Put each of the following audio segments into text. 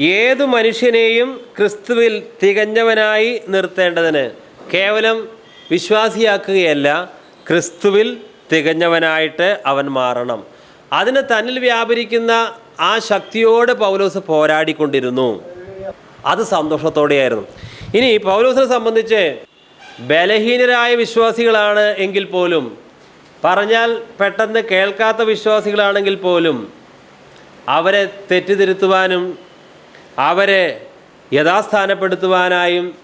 ഏതു മനുഷ്യനെയും ക്രിസ്തുവിൽ തികഞ്ഞവനായി നിർത്തേണ്ടതിന് കേവലം വിശ്വാസിയാക്കുകയല്ല ക്രിസ്തുവിൽ തികഞ്ഞവനായിട്ട് അവൻ മാറണം. അതിന് തന്നിൽ വ്യാപരിക്കുന്ന ആ ശക്തിയോട് പൗലോസ് പോരാടിക്കൊണ്ടിരുന്നു. അത് സന്തോഷത്തോടെയായിരുന്നു. ഇനി പൗലോസിനെ സംബന്ധിച്ച് ബലഹീനരായ വിശ്വാസികളാണ് എങ്കിൽ പോലും പറഞ്ഞാൽ പെട്ടെന്ന് കേൾക്കാത്ത വിശ്വാസികളാണെങ്കിൽ പോലും അവരെ തെറ്റിതിരുത്തുവാനും അവരെ യഥാസ്ഥാനപ്പെടുത്തുവാനായും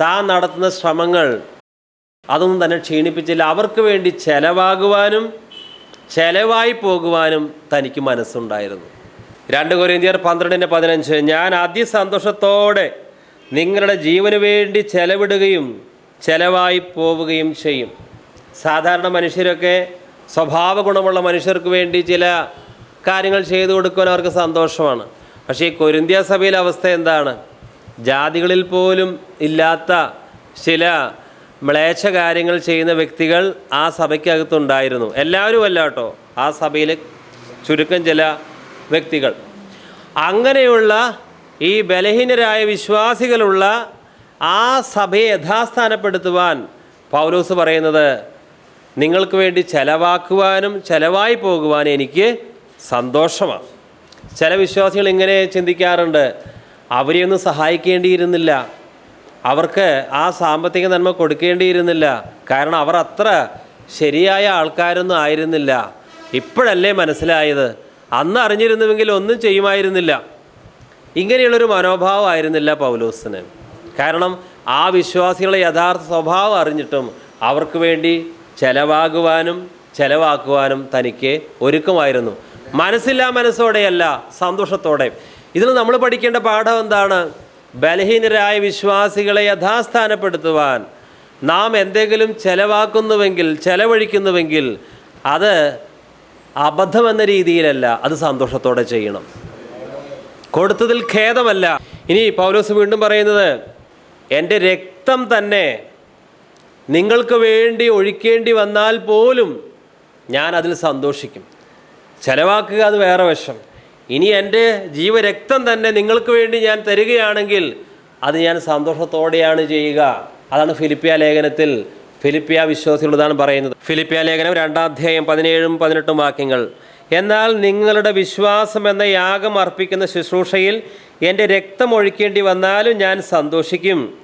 താൻ നടത്തുന്ന ശ്രമങ്ങൾ അതൊന്നും തന്നെ ക്ഷീണിപ്പിച്ചില്ല. അവർക്ക് വേണ്ടി ചെലവാകുവാനും ചെലവായി പോകുവാനും തനിക്ക് മനസ്സുണ്ടായിരുന്നു. രണ്ട് കൊരിന്തിയർ പന്ത്രണ്ടിന്റെ പതിനഞ്ച് ഞാൻ അതിസന്തോഷത്തോടെ നിങ്ങളുടെ ജീവന് വേണ്ടി ചെലവിടുകയും ചെലവായി പോവുകയും ചെയ്യും. സാധാരണ മനുഷ്യരൊക്കെ സ്വഭാവ ഗുണമുള്ള മനുഷ്യർക്ക് വേണ്ടി ചില കാര്യങ്ങൾ ചെയ്തു കൊടുക്കുവാൻ അവർക്ക് സന്തോഷമാണ്. പക്ഷേ ഈ കൊരിന്ത്യ സഭയിലെ അവസ്ഥ എന്താണ്? ജാതികളിൽ പോലും ഇല്ലാത്ത ചില മ്ലേച്ഛ കാര്യങ്ങൾ ചെയ്യുന്ന വ്യക്തികൾ ആ സഭയ്ക്കകത്തുണ്ടായിരുന്നു. എല്ലാവരും അല്ല കേട്ടോ ആ സഭയിലെ ചുരുക്കം ചില വ്യക്തികൾ. അങ്ങനെയുള്ള ഈ ബലഹീനരായ വിശ്വാസികളുള്ള ആ സഭയെ യഥാസ്ഥാനപ്പെടുത്തുവാൻ പൗലോസ് പറയുന്നത് നിങ്ങൾക്ക് വേണ്ടി ചെലവാക്കുവാനും ചെലവായി പോകുവാനും എനിക്ക് സന്തോഷമാണ്. ചില വിശ്വാസികൾ ഇങ്ങനെ ചിന്തിക്കാറുണ്ട് അവരെയൊന്നും സഹായിക്കേണ്ടിയിരുന്നില്ല. അവർക്ക് ആ സാമ്പത്തിക നന്മ കൊടുക്കേണ്ടിയിരുന്നില്ല. കാരണം അവർ അത്ര ശരിയായ ആൾക്കാരൊന്നും ആയിരുന്നില്ല. ഇപ്പോഴല്ലേ മനസ്സിലായത്. അന്ന് അറിഞ്ഞിരുന്നുവെങ്കിൽ ഒന്നും ചെയ്യുമായിരുന്നില്ല. ഇങ്ങനെയുള്ളൊരു മനോഭാവമായിരുന്നില്ല പൗലോസിന്. കാരണം ആ വിശ്വാസികളെ യഥാർത്ഥ സ്വഭാവം അറിഞ്ഞിട്ടും അവർക്ക് വേണ്ടി ചെലവാകുവാനും ചെലവാക്കുവാനും തനിക്ക് ഒരുക്കമായിരുന്നു. മനസ്സില്ലാ മനസ്സോടെയല്ല സന്തോഷത്തോടെ. ഇതിൽ നമ്മൾ പഠിക്കേണ്ട പാഠം എന്താണ്? ബലഹീനരായ വിശ്വാസികളെ യഥാസ്ഥാനപ്പെടുത്തുവാൻ നാം എന്തെങ്കിലും ചെലവാക്കുന്നുവെങ്കിൽ ചെലവഴിക്കുന്നുവെങ്കിൽ അത് അബദ്ധമെന്ന രീതിയിലല്ല അത് സന്തോഷത്തോടെ ചെയ്യണം. കൊടുത്തതിൽ ഖേദമല്ല. ഇനി പൗലോസ് വീണ്ടും പറയുന്നത് എന്റെ രക്തം തന്നെ നിങ്ങൾക്ക് വേണ്ടി ഒഴിക്കേണ്ടി വന്നാൽ പോലും ഞാൻ അതിൽ സന്തോഷിക്കും. ചെലവാക്കുക അത് വേറെ വശം ഇനി എന്റെ ജീവരക്തം തന്നെ നിങ്ങൾക്ക് വേണ്ടി ഞാൻ തരികയാണെങ്കിൽ അത് ഞാൻ സന്തോഷത്തോടെയാണ് ചെയ്യുക. അതാണ് ഫിലിപ്പിയ ലേഖനത്തിൽ ഫിലിപ്പിയ വിശ്വാസികളോടാണ് പറയുന്നത്. ഫിലിപ്പിയ ലേഖനം രണ്ടാം അധ്യായം പതിനേഴും പതിനെട്ടും വാക്യങ്ങൾ. എന്നാൽ നിങ്ങളുടെ വിശ്വാസം എന്ന യാഗം അർപ്പിക്കുന്ന ശുശ്രൂഷയിൽ എന്റെ രക്തം ഒഴിക്കേണ്ടി വന്നാലും ഞാൻ സന്തോഷിക്കും.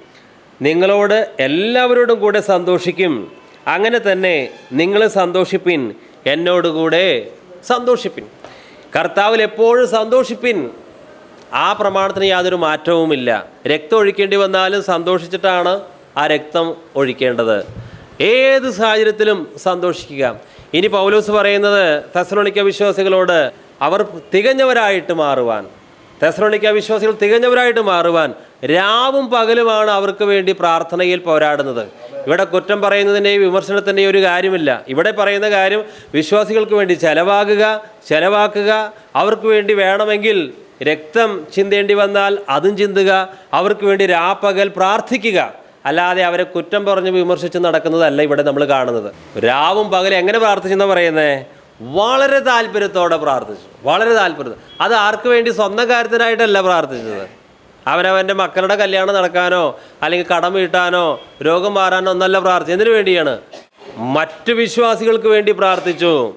നിങ്ങളോട് എല്ലാവരോടും കൂടെ സന്തോഷിക്കും. അങ്ങനെ തന്നെ നിങ്ങൾ സന്തോഷിപ്പിൻ എന്നോടുകൂടെ. സന്തോഷിപ്പിൻ. കർത്താവിൽ എപ്പോഴും സന്തോഷിപ്പിൻ. ആ പ്രമാണത്തിന് യാതൊരു മാറ്റവുമില്ല. രക്തം ഒഴിക്കേണ്ടി വന്നാലും സന്തോഷിച്ചിട്ടാണ് ആ രക്തം ഒഴിക്കേണ്ടത്. ഏത് സാഹചര്യത്തിലും സന്തോഷിക്കുക. ഇനി പൗലോസ് പറയുന്നത് തെസലോണിക്ക വിശ്വാസികളോട് അവർ തികഞ്ഞവരായിട്ട് മാറുവാൻ. തെസലോണിക്ക വിശ്വാസികൾ തികഞ്ഞവരായിട്ട് മാറുവാൻ രാവും പകലുമാണ് അവർക്ക് വേണ്ടി പ്രാർത്ഥനയിൽ പോരാടുന്നത്. ഇവിടെ കുറ്റം പറയുന്നതിന്റെയും വിമർശനത്തിന്റെയും ഒരു കാര്യമില്ല. ഇവിടെ പറയുന്ന കാര്യം വിശ്വാസികൾക്ക് വേണ്ടി ചെലവാകുക ചെലവാക്കുക അവർക്ക് വേണ്ടി വേണമെങ്കിൽ രക്തം ചിന്തേണ്ടി വന്നാൽ അതും ചിന്തുക അവർക്ക് വേണ്ടി രാപ്പകൽ പ്രാർത്ഥിക്കുക. അല്ലാതെ അവരെ കുറ്റം പറഞ്ഞ് വിമർശിച്ച് നടക്കുന്നതല്ല ഇവിടെ നമ്മൾ കാണുന്നത്. രാവും പകലും എങ്ങനെ പ്രാർത്ഥിച്ചെന്ന് പറയുന്നത് വളരെ താല്പര്യത്തോടെ പ്രാർത്ഥിച്ചു. വളരെ താല്പര്യം അത് ആർക്ക് വേണ്ടി സ്വന്തം കാര്യത്തിനായിട്ടല്ല പ്രാർത്ഥിച്ചത്? അവനവന്റെ മക്കളുടെ കല്യാണം നടക്കാനോ അല്ലെങ്കിൽ കടം വീട്ടാനോ രോഗം മാറാനോ ഒന്നല്ല പ്രാർത്ഥിച്ചു എന്തിനു വേണ്ടിയാണ്? മറ്റു വിശ്വാസികൾക്ക് വേണ്ടി പ്രാർത്ഥിച്ചു.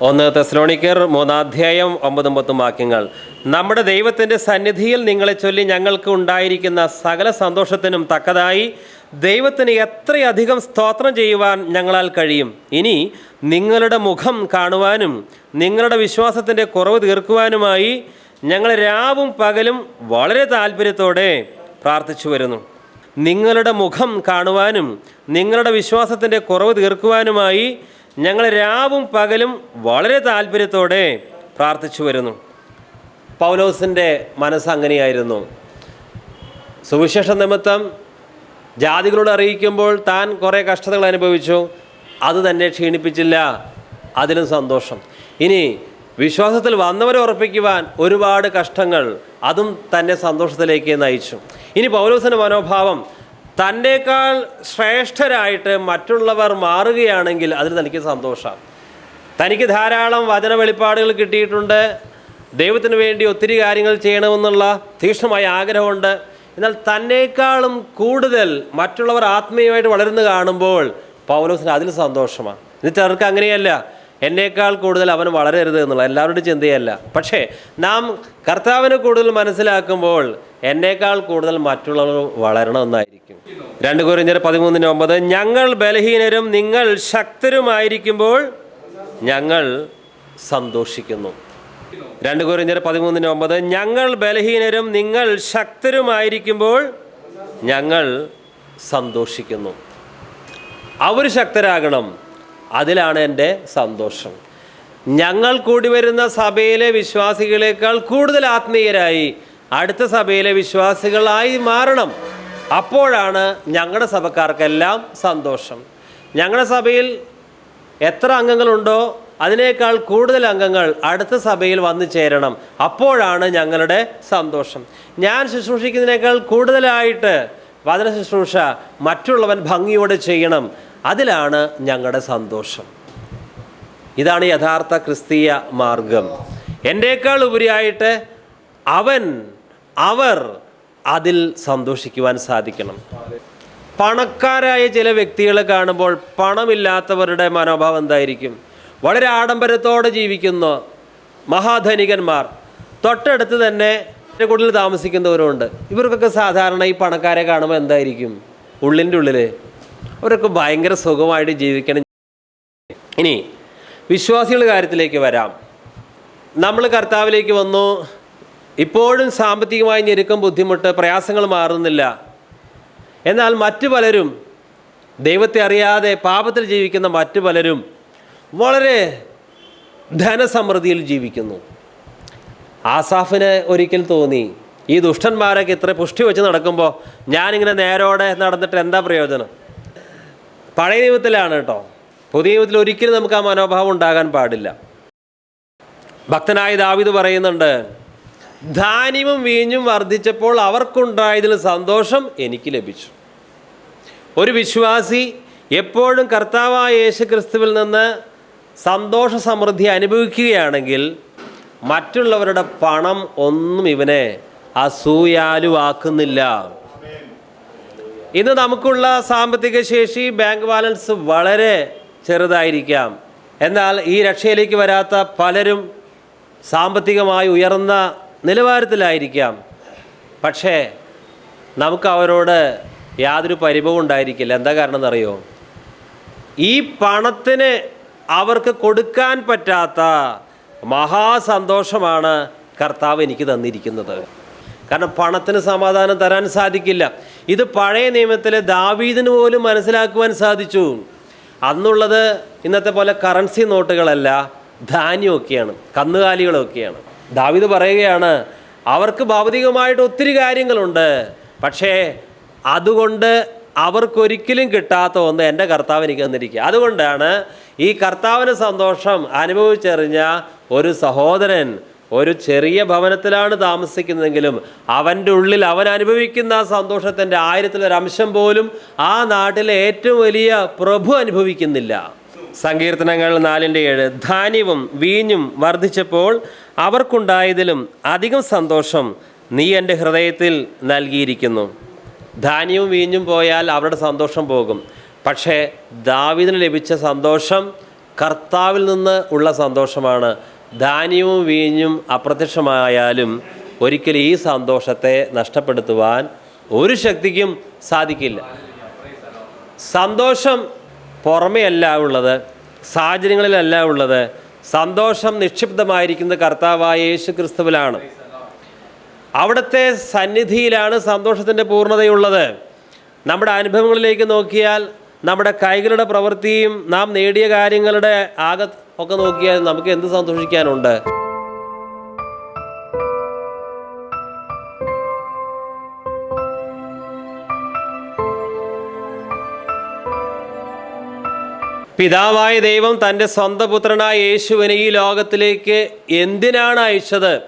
ഒന്ന് തെസ്ലോണിക്കർ മൂന്നാധ്യായം ഒമ്പതും പത്തും വാക്യങ്ങൾ. നമ്മുടെ ദൈവത്തിന്റെ സന്നിധിയിൽ നിങ്ങളെ ചൊല്ലി ഞങ്ങൾക്ക് ഉണ്ടായിരിക്കുന്ന സകല സന്തോഷത്തിനും തക്കതായി ദൈവത്തിന് എത്രയധികം സ്തോത്രം ചെയ്യുവാൻ ഞങ്ങളാൽ കഴിയും. ഇനി നിങ്ങളുടെ മുഖം കാണുവാനും നിങ്ങളുടെ വിശ്വാസത്തിന്റെ കുറവ് തീർക്കുവാനുമായി ഞങ്ങൾ രാവും പകലും വളരെ താല്പര്യത്തോടെ പ്രാർത്ഥിച്ചു വരുന്നു. നിങ്ങളുടെ മുഖം കാണുവാനും നിങ്ങളുടെ വിശ്വാസത്തിന്റെ കുറവ് തീർക്കുവാനുമായി ഞങ്ങൾ രാവും പകലും വളരെ താല്പര്യത്തോടെ പ്രാർത്ഥിച്ചു വരുന്നു. പൗലോസിന്റെ മനസ്സ് അങ്ങനെയായിരുന്നു. സുവിശേഷ നിമിത്തം ജാതികളോട് അറിയിക്കുമ്പോൾ താൻ കുറേ കഷ്ടതകൾ അനുഭവിച്ചു. അത് തന്നെ ക്ഷീണിപ്പിച്ചില്ല. അതിലും സന്തോഷം. ഇനി വിശ്വാസത്തിൽ വന്നവരെ ഉറപ്പിക്കുവാൻ ഒരുപാട് കഷ്ടങ്ങൾ അതും തന്നെ സന്തോഷത്തിലേക്ക് നയിച്ചു. ഇനി പൗലോസിന്റെ മനോഭാവം തന്റെക്കാൾ ശ്രേഷ്ഠരായിട്ട് മറ്റുള്ളവർ മാറുകയാണെങ്കിൽ അതിൽ തനിക്ക് സന്തോഷം. തനിക്ക് ധാരാളം വചന വെളിപ്പാടുകൾ കിട്ടിയിട്ടുണ്ട്. ദൈവത്തിന് വേണ്ടി ഒത്തിരി കാര്യങ്ങൾ ചെയ്യണമെന്നുള്ള തീക്ഷ്ണമായ ആഗ്രഹമുണ്ട്. എന്നാൽ തന്നേക്കാളും കൂടുതൽ മറ്റുള്ളവർ ആത്മീയമായിട്ട് വളരുന്നു കാണുമ്പോൾ പൗലോസിന് അതിൽ സന്തോഷമാണ്. ഇത് അവർക്ക് അങ്ങനെയല്ല. എന്നേക്കാൾ കൂടുതൽ അവൻ വളരരുത് എന്നുള്ള എല്ലാവരുടെയും ചിന്തയല്ല. പക്ഷേ നാം കർത്താവിനെ കൂടുതൽ മനസ്സിലാക്കുമ്പോൾ എന്നേക്കാൾ കൂടുതൽ മറ്റുള്ളവർ വളരണമെന്നായിരിക്കും രണ്ട് കുറിഞ്ഞർ പതിമൂന്നിന് ഒമ്പത് ഞങ്ങൾ ബലഹീനരും നിങ്ങൾ ശക്തരുമായിരിക്കുമ്പോൾ ഞങ്ങൾ സന്തോഷിക്കുന്നു. രണ്ട് കുറിഞ്ഞർ പതിമൂന്നിന് ഒമ്പത് ഞങ്ങൾ ബലഹീനരും നിങ്ങൾ ശക്തരുമായിരിക്കുമ്പോൾ ഞങ്ങൾ സന്തോഷിക്കുന്നു. അവർ ശക്തരാകണം. അതിലാണ് എന്റെ സന്തോഷം. ഞങ്ങൾ കൂടി വരുന്ന സഭയിലെ വിശ്വാസികളെക്കാൾ കൂടുതൽ ആത്മീയരായി അടുത്ത സഭയിലെ വിശ്വാസികളായി മാറണം. അപ്പോഴാണ് ഞങ്ങളുടെ സഭക്കാർക്കെല്ലാം സന്തോഷം. ഞങ്ങളുടെ സഭയിൽ എത്ര അംഗങ്ങളുണ്ടോ അതിനേക്കാൾ കൂടുതൽ അംഗങ്ങൾ അടുത്ത സഭയിൽ വന്നു ചേരണം. അപ്പോഴാണ് ഞങ്ങളുടെ സന്തോഷം. ഞാൻ ശുശ്രൂഷിക്കുന്നതിനേക്കാൾ കൂടുതലായിട്ട് വചന ശുശ്രൂഷ മറ്റുള്ളവൻ ഭംഗിയോടെ ചെയ്യണം. അതിലാണ് ഞങ്ങളുടെ സന്തോഷം. ഇതാണ് യഥാർത്ഥ ക്രിസ്തീയ മാർഗം. എന്റെക്കാൾ ഉപരിയായിട്ട് അവൻ അവർ അതിൽ സന്തോഷിക്കുവാൻ സാധിക്കണം. പണക്കാരായ ചില വ്യക്തികളെ കാണുമ്പോൾ പണമില്ലാത്തവരുടെ മനോഭാവം എന്തായിരിക്കും? വളരെ ആഡംബരത്തോടെ ജീവിക്കുന്ന മഹാധനികന്മാർ തൊട്ടടുത്ത് തന്നെ കൂടുതൽ താമസിക്കുന്നവരുണ്ട്. ഇവർക്കൊക്കെ സാധാരണ ഈ പണക്കാരെ കാണുമ്പോൾ എന്തായിരിക്കും? ഉള്ളിന്റെ ഉള്ളിൽ അവരൊക്കെ ഭയങ്കര സുഖമായിട്ട് ജീവിക്കണം. ഇനി വിശ്വാസികളുടെ കാര്യത്തിലേക്ക് വരാം. നമ്മൾ കർത്താവിലേക്ക് വന്നു. ഇപ്പോഴും സാമ്പത്തികമായി ഞെരുക്കം ബുദ്ധിമുട്ട് പ്രയാസങ്ങൾ മാറുന്നില്ല. എന്നാൽ മറ്റു പലരും ദൈവത്തെ അറിയാതെ പാപത്തിൽ ജീവിക്കുന്ന മറ്റു പലരും വളരെ ധനസമൃദ്ധിയിൽ ജീവിക്കുന്നു. ആസാഫിന് ഒരിക്കൽ തോന്നി ഈ ദുഷ്ടന്മാരൊക്കെ ഇത്ര പുഷ്ടി വെച്ച് നടക്കുമ്പോൾ ഞാനിങ്ങനെ നേരോടെ നടന്നിട്ട് എന്താ പ്രയോജനം? പഴയ ദൈവത്തിലാണ് കേട്ടോ. പുതിയ ദൈവത്തിൽ ഒരിക്കലും നമുക്ക് ആ മനോഭാവം ഉണ്ടാകാൻ പാടില്ല. ഭക്തനായ ദാവിദ് പറയുന്നുണ്ട് ധാന്യവും വീഞ്ഞും വർദ്ധിച്ചപ്പോൾ അവർക്കുണ്ടായതിൽ സന്തോഷം എനിക്ക് ലഭിച്ചു. ഒരു വിശ്വാസി എപ്പോഴും കർത്താവായ യേശു ക്രിസ്തുവിൽ നിന്ന് സന്തോഷ സമൃദ്ധി അനുഭവിക്കുകയാണെങ്കിൽ മറ്റുള്ളവരുടെ പണം ഒന്നും ഇവനെ അസൂയാലുവാക്കുന്നില്ല. ഇന്ന് നമുക്കുള്ള സാമ്പത്തിക ശേഷി ബാങ്ക് ബാലൻസ് വളരെ ചെറുതായിരിക്കാം. എന്നാൽ ഈ രക്ഷയിലേക്ക് വരാത്ത പലരും സാമ്പത്തികമായി ഉയർന്ന നിലവാരത്തിലായിരിക്കാം. പക്ഷേ നമുക്ക് അവരോട് യാതൊരു പരിഭവം ഉണ്ടായിരിക്കില്ല. എന്താ കാരണം എന്നറിയോ? ഈ പണത്തിന് അവർക്ക് കൊടുക്കാൻ പറ്റാത്ത മഹാസന്തോഷമാണ് കർത്താവ് എനിക്ക് തന്നിരിക്കുന്നത്. കാരണം പണത്തിന് സമാധാനം തരാൻ സാധിക്കില്ല. ഇത് പഴയ നിയമത്തിലെ ദാവീദിന് പോലും മനസ്സിലാക്കുവാൻ സാധിച്ചു. അന്നുള്ളത് ഇന്നത്തെ പോലെ കറൻസി നോട്ടുകളല്ല ധാന്യമൊക്കെയാണ് കന്നുകാലികളൊക്കെയാണ്. ദാവീദ് പറയുകയാണ് അവർക്ക് ഭൗതികമായിട്ട് ഒത്തിരി കാര്യങ്ങളുണ്ട് പക്ഷേ അതുകൊണ്ട് അവർക്കൊരിക്കലും കിട്ടാത്ത ഒന്ന് എന്റെ കർത്താവ് എനിക്ക് തന്നിരിക്കുക. അതുകൊണ്ടാണ് ഈ കർത്താവിന് സന്തോഷം അനുഭവിച്ചെറിഞ്ഞ ഒരു സഹോദരൻ ഒരു ചെറിയ ഭവനത്തിലാണ് താമസിക്കുന്നതെങ്കിലും അവന്റെ ഉള്ളിൽ അവൻ അനുഭവിക്കുന്ന ആ സന്തോഷത്തിന്റെ ആയിരത്തിലൊരംശം പോലും ആ നാട്ടിലെ ഏറ്റവും വലിയ പ്രഭു അനുഭവിക്കുന്നില്ല. സങ്കീർത്തനങ്ങൾ നാലിന്റെ ഏഴ്. ധാന്യവും വീഞ്ഞും വർദ്ധിച്ചപ്പോൾ അവർക്കുണ്ടായതിലും അധികം സന്തോഷം നീ എന്റെ ഹൃദയത്തിൽ നൽകിയിരിക്കുന്നു. ധാന്യവും വീഞ്ഞും പോയാൽ അവരുടെ സന്തോഷം പോകും. പക്ഷേ ദാവിദിന് ലഭിച്ച സന്തോഷം കർത്താവിൽ നിന്ന് ഉള്ള സന്തോഷമാണ്. ധാന്യവും വീഞ്ഞും അപ്രത്യക്ഷമായാലും ഒരിക്കലും ഈ സന്തോഷത്തെ നഷ്ടപ്പെടുത്തുവാൻ ഒരു ശക്തിക്കും സാധിക്കില്ല. സന്തോഷം പുറമെയല്ല ഉള്ളത് സാഹചര്യങ്ങളിലല്ല ഉള്ളത്. സന്തോഷം നിക്ഷിപ്തമായിരിക്കുന്ന കർത്താവായ യേശു ക്രിസ്തുവിലാണ് അവിടുത്തെ സന്നിധിയിലാണ് സന്തോഷത്തിന്റെ പൂർണതയുള്ളത്. നമ്മുടെ അനുഭവങ്ങളിലേക്ക് നോക്കിയാൽ നമ്മുടെ കൈകളുടെ പ്രവൃത്തിയും നാം നേടിയ കാര്യങ്ങളുടെ ആകെ ഒക്കെ നോക്കിയാൽ നമുക്ക് എന്ത് സന്തോഷിക്കാനുണ്ട്? പിതാവായ ദൈവം തന്റെ സ്വന്തം പുത്രനായ യേശുവിനെ ഈ ലോകത്തിലേക്ക് എന്തിനാണ് അയച്ചത്?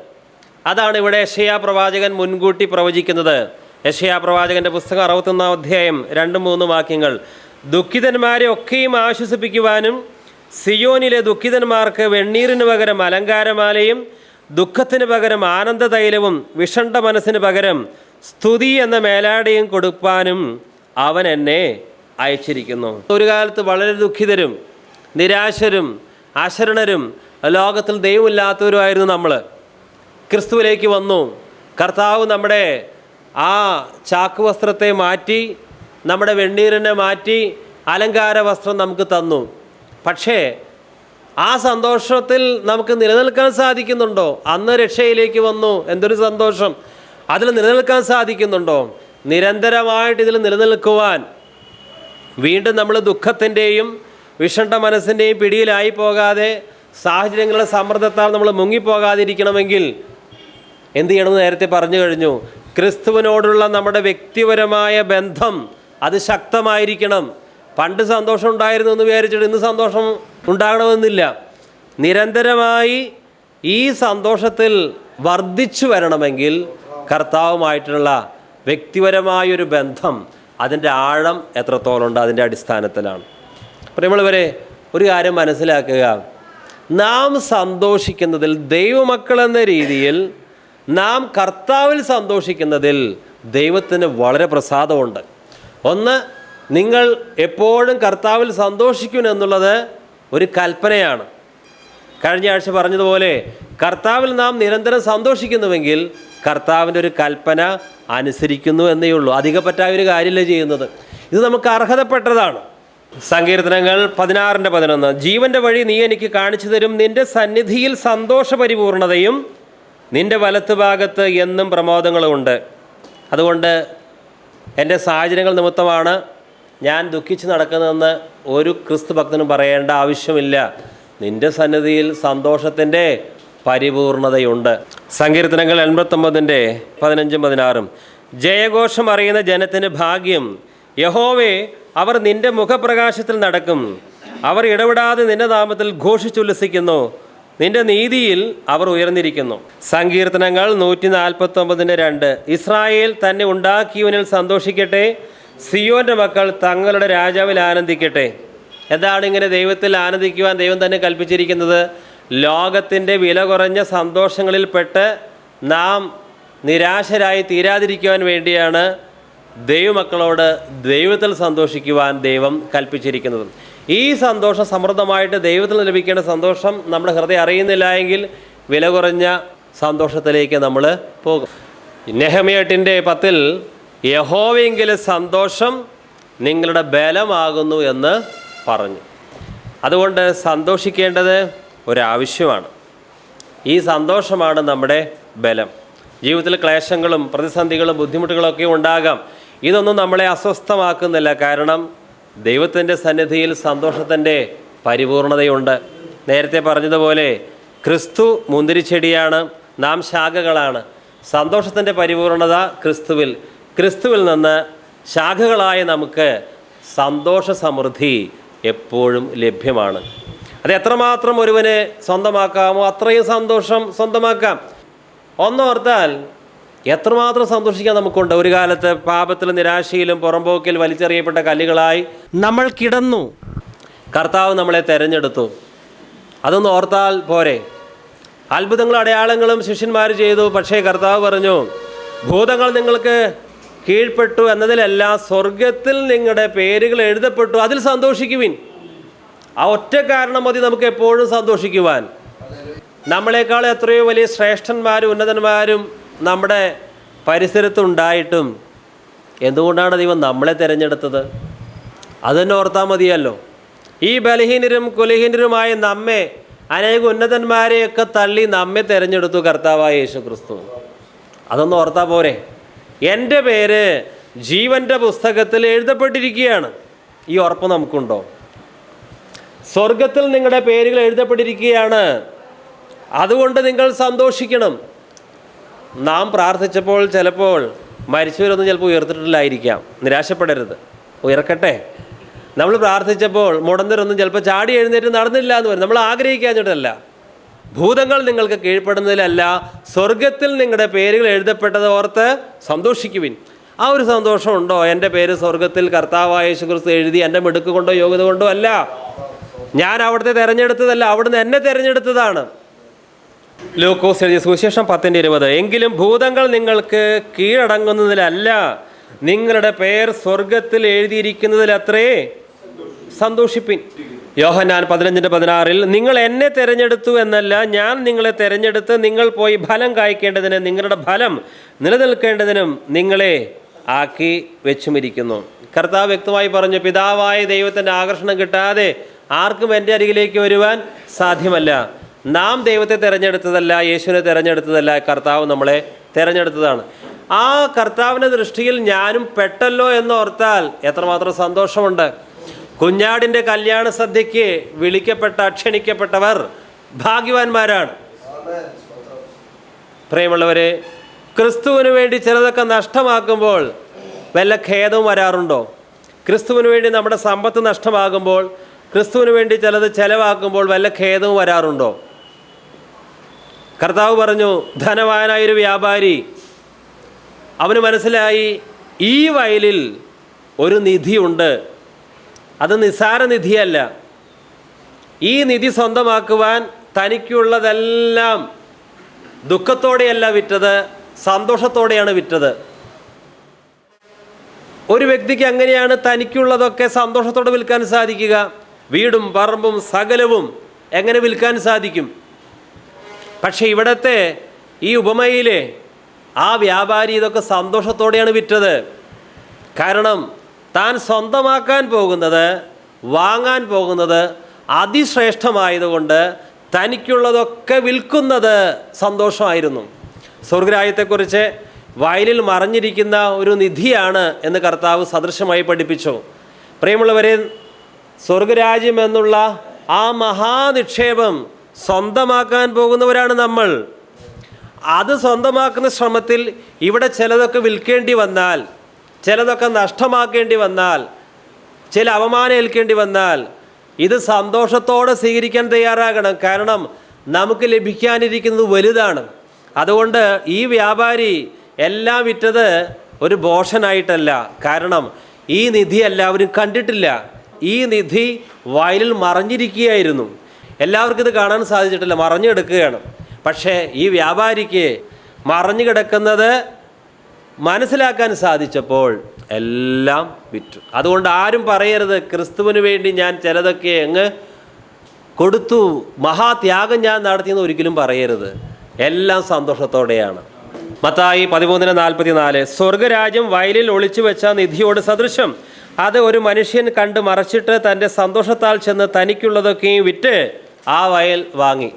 അതാണ് ഇവിടെ യഷയാ പ്രവാചകൻ മുൻകൂട്ടി പ്രവചിക്കുന്നത്. യഷയാ പ്രവാചകന്റെ പുസ്തകം അറുപത്തൊന്നാം അധ്യായം രണ്ട് മൂന്ന് വാക്യങ്ങൾ. ദുഃഖിതന്മാരെ ഒക്കെയും ആശ്വസിപ്പിക്കുവാനും സിയോനിലെ ദുഃഖിതന്മാർക്ക് വെണ്ണീറിന് പകരം അലങ്കാരമാലയും ദുഃഖത്തിന് പകരം ആനന്ദ തൈലവും വിഷണ്ട മനസ്സിന് പകരം സ്തുതി എന്ന മേലാടയും കൊടുപ്പാനും അവൻ എന്നെ അയച്ചിരിക്കുന്നു. ഒരു കാലത്ത് വളരെ ദുഃഖിതരും നിരാശരും അശരണരും ലോകത്തിൽ ദൈവമില്ലാത്തവരുമായിരുന്നു നമ്മൾ ക്രിസ്തുവിലേക്ക് വന്നു. കർത്താവ് നമ്മുടെ ആ ചാക്ക് വസ്ത്രത്തെ മാറ്റി നമ്മുടെ വെണ്ണീരിനെ മാറ്റി അലങ്കാര വസ്ത്രം നമുക്ക് തന്നു. പക്ഷേ ആ സന്തോഷത്തിൽ നമുക്ക് നിലനിൽക്കാൻ സാധിക്കുന്നുണ്ടോ? അന്ന് രക്ഷയിലേക്ക് വന്നു എന്തൊരു സന്തോഷം. അതിൽ നിലനിൽക്കാൻ സാധിക്കുന്നുണ്ടോ? നിരന്തരമായിട്ട് ഇതിൽ നിലനിൽക്കുവാൻ വീണ്ടും നമ്മൾ ദുഃഖത്തിന്റെയും വിഷണ്ട മനസ്സിന്റെയും പിടിയിലായി പോകാതെ സാഹചര്യങ്ങളുടെ സമ്മർദ്ദത്താൽ നമ്മൾ മുങ്ങിപ്പോകാതിരിക്കണമെങ്കിൽ എന്ത് ചെയ്യണമെന്ന് നേരത്തെ പറഞ്ഞു കഴിഞ്ഞു. ക്രിസ്തുവിനോടുള്ള നമ്മുടെ വ്യക്തിപരമായ ബന്ധം അത് ശക്തമായിരിക്കണം. പണ്ട് സന്തോഷം ഉണ്ടായിരുന്നു എന്ന് വിചാരിച്ചിട്ട് ഇന്ന് സന്തോഷം ഉണ്ടാകണമെന്നില്ല. നിരന്തരമായി ഈ സന്തോഷത്തിൽ വർദ്ധിച്ചു വരണമെങ്കിൽ കർത്താവുമായിട്ടുള്ള വ്യക്തിപരമായൊരു ബന്ധം അതിന്റെ ആഴം എത്രത്തോളമുണ്ട് അതിന്റെ അടിസ്ഥാനത്തിലാണ്. പ്രിയമുള്ളവരെ ഒരു കാര്യം മനസ്സിലാക്കുക. നാം സന്തോഷിക്കുന്നതിൽ ദൈവമക്കൾ എന്ന രീതിയിൽ നാം കർത്താവിൽ സന്തോഷിക്കുന്നതിൽ ദൈവത്തിന് വളരെ പ്രസാദമുണ്ട്. ഒന്ന് നിങ്ങൾ എപ്പോഴും കർത്താവിൽ സന്തോഷിക്കും എന്നുള്ളത് ഒരു കൽപ്പനയാണ്. കഴിഞ്ഞ ആഴ്ച പറഞ്ഞതുപോലെ കർത്താവിൽ നാം നിരന്തരം സന്തോഷിക്കുന്നുവെങ്കിൽ കർത്താവിന്റെ ഒരു കൽപ്പന അനുസരിക്കുന്നു എന്നേ ഉള്ളൂ. അധികപ്പറ്റായ ഒരു കാര്യമല്ല ചെയ്യുന്നത്? ഇത് നമുക്ക് അർഹതപ്പെട്ടതാണ്. സങ്കീർത്തനങ്ങൾ പതിനാറിന്റെ പതിനൊന്ന്. ജീവന്റെ വഴി നീ എനിക്ക് കാണിച്ചു തരും. നിന്റെ സന്നിധിയിൽ സന്തോഷപരിപൂർണതയും നിന്റെ വലത്ത് ഭാഗത്ത് എന്നും പ്രമോദങ്ങളുമുണ്ട്. അതുകൊണ്ട് എന്റെ സാഹചര്യങ്ങൾ നിമിത്തമാണ് ഞാൻ ദുഃഖിച്ച് നടക്കുന്നതെന്ന് ഒരു ക്രിസ്തു ഭക്തനും പറയേണ്ട ആവശ്യമില്ല. നിന്റെ സന്നിധിയിൽ സന്തോഷത്തിന്റെ പരിപൂർണതയുണ്ട്. സങ്കീർത്തനങ്ങൾ എൺപത്തൊമ്പതിന്റെ പതിനഞ്ചും പതിനാറും. ജയഘോഷം അറിയുന്ന ജനത്തിന് ഭാഗ്യം. യഹോവേ അവർ നിന്റെ മുഖപ്രകാശത്തിൽ നടക്കും. അവർ ഇടപെടാതെ നിന്റെ നാമത്തിൽ ഘോഷിച്ചുല്ലസിക്കുന്നു. നിന്റെ നീതിയിൽ അവർ ഉയർന്നിരിക്കുന്നു. സങ്കീർത്തനങ്ങൾ നൂറ്റി നാൽപ്പത്തൊമ്പതിന്റെ രണ്ട്. ഇസ്രായേൽ തന്നെ ഉണ്ടാക്കിയവനിൽ സന്തോഷിക്കട്ടെ. സിയോന്റെ മക്കൾ തങ്ങളുടെ രാജാവിൽ ആനന്ദിക്കട്ടെ. എന്താണ് ഇങ്ങനെ ദൈവത്തിൽ ആനന്ദിക്കുവാൻ ദൈവം തന്നെ കൽപ്പിച്ചിരിക്കുന്നത്? ലോകത്തിന്റെ വില കുറഞ്ഞ സന്തോഷങ്ങളിൽപ്പെട്ട് നാം നിരാശരായി തീരാതിരിക്കുവാൻ വേണ്ടിയാണ് ദൈവമക്കളോട് ദൈവത്തിൽ സന്തോഷിക്കുവാൻ ദൈവം കൽപ്പിച്ചിരിക്കുന്നത്. ഈ സന്തോഷം സമൃദ്ധമായിട്ട് ദൈവത്തിൽ ലഭിക്കേണ്ട സന്തോഷം നമ്മുടെ ഹൃദയം അറിയുന്നില്ല എങ്കിൽ വില കുറഞ്ഞ സന്തോഷത്തിലേക്ക് നമ്മൾ പോകും. നെഹമിയട്ടിന്റെ പത്തിൽ യഹോവെങ്കിലെ സന്തോഷം നിങ്ങളുടെ ബലമാകുന്നു എന്ന് പറഞ്ഞു. അതുകൊണ്ട് സന്തോഷിക്കേണ്ടത് ഒരാവശ്യമാണ്. ഈ സന്തോഷമാണ് നമ്മുടെ ബലം. ജീവിതത്തിൽ ക്ലേശങ്ങളും പ്രതിസന്ധികളും ബുദ്ധിമുട്ടുകളൊക്കെ ഉണ്ടാകാം. ഇതൊന്നും നമ്മളെ അസ്വസ്ഥമാക്കുന്നില്ല. കാരണം ദൈവത്തിന്റെ സന്നിധിയിൽ സന്തോഷത്തിന്റെ പരിപൂർണതയുണ്ട്. നേരത്തെ പറഞ്ഞതുപോലെ ക്രിസ്തു മുന്തിരിച്ചെടിയാണ് നാം ശാഖകളാണ്. സന്തോഷത്തിന്റെ പരിപൂർണത ക്രിസ്തുവിൽ. ക്രിസ്തുവിൽ നിന്ന് ശാഖകളായ നമുക്ക് സന്തോഷ സമൃദ്ധി എപ്പോഴും ലഭ്യമാണ്. അത് എത്രമാത്രം ഒരുവനെ സ്വന്തമാക്കാമോ അത്രയും സന്തോഷം സ്വന്തമാക്കാം. ഒന്നോർത്താൽ എത്രമാത്രം സന്തോഷിക്കാൻ നമുക്കുണ്ട്. ഒരു കാലത്ത് പാപത്തിലും നിരാശയിലും പുറമ്പോക്കിൽ വലിച്ചെറിയപ്പെട്ട കല്ലുകളായി നമ്മൾ കിടന്നു. കർത്താവ് നമ്മളെ തെരഞ്ഞെടുത്തു. അതൊന്ന് ഓർത്താൽ പോരെ. അത്ഭുതങ്ങളും അടയാളങ്ങളും ശിഷ്യന്മാർ ചെയ്തു. പക്ഷേ കർത്താവ് പറഞ്ഞു ഭൂതങ്ങൾ നിങ്ങൾക്ക് കീഴ്പ്പെട്ടു എന്നതിലല്ല സ്വർഗത്തിൽ നിങ്ങളുടെ പേരുകൾ എഴുതപ്പെട്ടു അതിൽ സന്തോഷിക്കുവിൻ. ആ ഒറ്റ കാരണം മതി നമുക്ക് എപ്പോഴും സന്തോഷിക്കുവാൻ. നമ്മളെക്കാൾ എത്രയോ വലിയ ശ്രേഷ്ഠന്മാരും ഉന്നതന്മാരും നമ്മുടെ പരിസരത്തുണ്ടായിട്ടും എന്തുകൊണ്ടാണ് ദൈവം നമ്മളെ തിരഞ്ഞെടുത്തത്? അതെന്നെ ഓർത്താൽ മതിയല്ലോ. ഈ ബലഹീനരും കുലഹീനരുമായ നമ്മെ അനേക ഉന്നതന്മാരെയൊക്കെ തള്ളി നമ്മെ തിരഞ്ഞെടുത്തു കർത്താവായ യേശു ക്രിസ്തു അതൊന്ന് ഓർത്താൽ പോരെ. എന്റെ പേര് ജീവന്റെ പുസ്തകത്തിൽ എഴുതപ്പെട്ടിരിക്കുകയാണ്. ഈ ഉറപ്പ് നമുക്കുണ്ടോ? സ്വർഗത്തിൽ നിങ്ങളുടെ പേരുകൾ എഴുതപ്പെട്ടിരിക്കുകയാണ്. അതുകൊണ്ട് നിങ്ങൾ സന്തോഷിക്കണം. നാം പ്രാർത്ഥിച്ചപ്പോൾ ചിലപ്പോൾ മരിച്ചവരൊന്നും ചിലപ്പോൾ ഉയർത്തിട്ടില്ലായിരിക്കാം. നിരാശപ്പെടരുത്. ഉയർക്കട്ടെ. നമ്മൾ പ്രാർത്ഥിച്ചപ്പോൾ മുടന്തരൊന്നും ചിലപ്പോൾ ചാടി എഴുന്നേറ്റ് നടന്നില്ല എന്ന് പറയും നമ്മൾ ആഗ്രഹിക്കാഞ്ഞിട്ടല്ല. ഭൂതങ്ങൾ നിങ്ങൾക്ക് കീഴ്പ്പെടുന്നതിലല്ല സ്വർഗത്തിൽ നിങ്ങളുടെ പേരുകൾ എഴുതപ്പെട്ടത് ഓർത്ത് സന്തോഷിക്കുവിൻ. ആ ഒരു സന്തോഷം ഉണ്ടോ? എന്റെ പേര് സ്വർഗത്തിൽ കർത്താവായ യേശുക്രിസ്തു എഴുതി എന്റെ മിടുക്ക് കൊണ്ടോ യോഗ്യത കൊണ്ടോ അല്ല. ഞാൻ അവിടുത്തെ തിരഞ്ഞെടുത്തതല്ല അവിടുന്ന് എന്നെ തിരഞ്ഞെടുത്തതാണ്. ലൂക്കോസ് എഴുതിയ സുവിശേഷം പത്തിന്റെ ഇരുപത് എങ്കിലും ഭൂതങ്ങൾ നിങ്ങൾക്ക് കീഴടങ്ങുന്നതിലല്ല നിങ്ങളുടെ പേർ സ്വർഗത്തിൽ എഴുതിയിരിക്കുന്നതിലത്രേ സന്തോഷിപ്പിൻ. യോഹന്നാൻ പതിനഞ്ചിന്റെ പതിനാറിൽ നിങ്ങൾ എന്നെ തിരഞ്ഞെടുത്തു എന്നല്ല ഞാൻ നിങ്ങളെ തിരഞ്ഞെടുത്ത് നിങ്ങൾ പോയി ഫലം കായ്ക്കേണ്ടതിന് നിങ്ങളുടെ ഫലം നിലനിൽക്കേണ്ടതിനും നിങ്ങളെ ആക്കി വെച്ചുമിരിക്കുന്നു. കർത്താവ് വ്യക്തമായി പറഞ്ഞു പിതാവായ ദൈവത്തിന്റെ ആകർഷണം കിട്ടാതെ ആർക്കും എന്റെ അരികിലേക്ക് വരുവാൻ സാധ്യമല്ല. നാം ദൈവത്തെ തിരഞ്ഞെടുത്തതല്ല യേശുവിനെ തിരഞ്ഞെടുത്തതല്ല കർത്താവ് നമ്മളെ തിരഞ്ഞെടുത്തതാണ്. ആ കർത്താവിന്റെ ദൃഷ്ടിയിൽ ഞാനും പെട്ടല്ലോ എന്നോർത്താൽ എത്രമാത്രം സന്തോഷമുണ്ട്. കുഞ്ഞാടിന്റെ കല്യാണ സദ്യയ്ക്ക് വിളിക്കപ്പെട്ട ക്ഷണിക്കപ്പെട്ടവർ ഭാഗ്യവാന്മാരാണ്. പ്രിയമുള്ളവരെ ക്രിസ്തുവിന് വേണ്ടി ചിലതൊക്കെ നഷ്ടമാക്കുമ്പോൾ വല്ല ഖേദവും വരാറുണ്ടോ? ക്രിസ്തുവിന് വേണ്ടി നമ്മുടെ സമ്പത്ത് നഷ്ടമാകുമ്പോൾ ക്രിസ്തുവിന് വേണ്ടി ചിലത് ചെലവാക്കുമ്പോൾ വല്ല ഖേദവും വരാറുണ്ടോ? കർത്താവ് പറഞ്ഞു ധനവാനായൊരു വ്യാപാരി അവന് മനസ്സിലായി ഈ വയലിൽ ഒരു നിധിയുണ്ട്. അത് നിസാര നിധിയല്ല ഈ നിധി സ്വന്തമാക്കുവാൻ തനിക്കുള്ളതെല്ലാം ദുഃഖത്തോടെയല്ല വിറ്റത് സന്തോഷത്തോടെയാണ് വിറ്റത്. ഒരു വ്യക്തിക്ക് അങ്ങനെയാണ് തനിക്കുള്ളതൊക്കെ സന്തോഷത്തോടെ വിൽക്കാൻ സാധിക്കുക? വീടും പറമ്പും സകലവും എങ്ങനെ വിൽക്കാൻ സാധിക്കും? പക്ഷെ ഇവിടത്തെ ഈ ഉപമയിലെ ആ വ്യാപാരി ഇതൊക്കെ സന്തോഷത്തോടെയാണ് വിറ്റത്. കാരണം താൻ സ്വന്തമാക്കാൻ പോകുന്നത് വാങ്ങാൻ പോകുന്നത് അതിശ്രേഷ്ഠമായതുകൊണ്ട് തനിക്കുള്ളതൊക്കെ വിൽക്കുന്നത് സന്തോഷമായിരുന്നു. സ്വർഗരാജ്യത്തെക്കുറിച്ച് വയലിൽ മറിഞ്ഞിരിക്കുന്ന ഒരു നിധിയാണ് എന്ന് കർത്താവ് സദൃശമായി പഠിപ്പിച്ചു. പ്രിയമുള്ളവരെ സ്വർഗരാജ്യം എന്നുള്ള ആ മഹാനിക്ഷേപം സ്വന്തമാക്കാൻ പോകുന്നവരാണ് നമ്മൾ. അത് സ്വന്തമാക്കുന്ന ശ്രമത്തിൽ ഇവിടെ ചിലതൊക്കെ വിൽക്കേണ്ടി വന്നാൽ ചിലതൊക്കെ നഷ്ടമാക്കേണ്ടി വന്നാൽ ചില അവമാനം ഏൽക്കേണ്ടി വന്നാൽ ഇത് സന്തോഷത്തോടെ സ്വീകരിക്കാൻ തയ്യാറാകണം. കാരണം നമുക്ക് ലഭിക്കാനിരിക്കുന്നത് വലുതാണ്. അതുകൊണ്ട് ഈ വ്യാപാരി എല്ലാം വിറ്റത് ഒരു ബോഷനായിട്ടല്ല കാരണം ഈ നിധി എല്ലാവരും കണ്ടിട്ടില്ല. ഈ നിധി വയലിൽ മറഞ്ഞിരിക്കുകയായിരുന്നു. എല്ലാവർക്കും ഇത് കാണാൻ സാധിച്ചിട്ടില്ല. മറഞ്ഞു കിടക്കുകയാണ് പക്ഷേ ഈ വ്യാപാരിക്ക് മറഞ്ഞു കിടക്കുന്നത് മനസ്സിലാക്കാൻ സാധിച്ചപ്പോൾ എല്ലാം വിറ്റു. അതുകൊണ്ട് ആരും പറയരുത് ക്രിസ്തുവിന് വേണ്ടി ഞാൻ ചിലതൊക്കെ അങ്ങ് കൊടുത്തു. മഹാത്യാഗം ഞാൻ നടത്തിയെന്ന് ഒരിക്കലും പറയരുത്. എല്ലാം സന്തോഷത്തോടെയാണ്. മത്തായി പതിമൂന്നിന് നാൽപ്പത്തി നാല് സ്വർഗരാജ്യം വയലിൽ ഒളിച്ചു വെച്ച നിധിയോട് സദൃശം. അത് ഒരു മനുഷ്യൻ കണ്ട് മറച്ചിട്ട് തന്റെ സന്തോഷത്താൽ ചെന്ന് തനിക്കുള്ളതൊക്കെയും വിറ്റ് ആ വയൽ വാങ്ങി.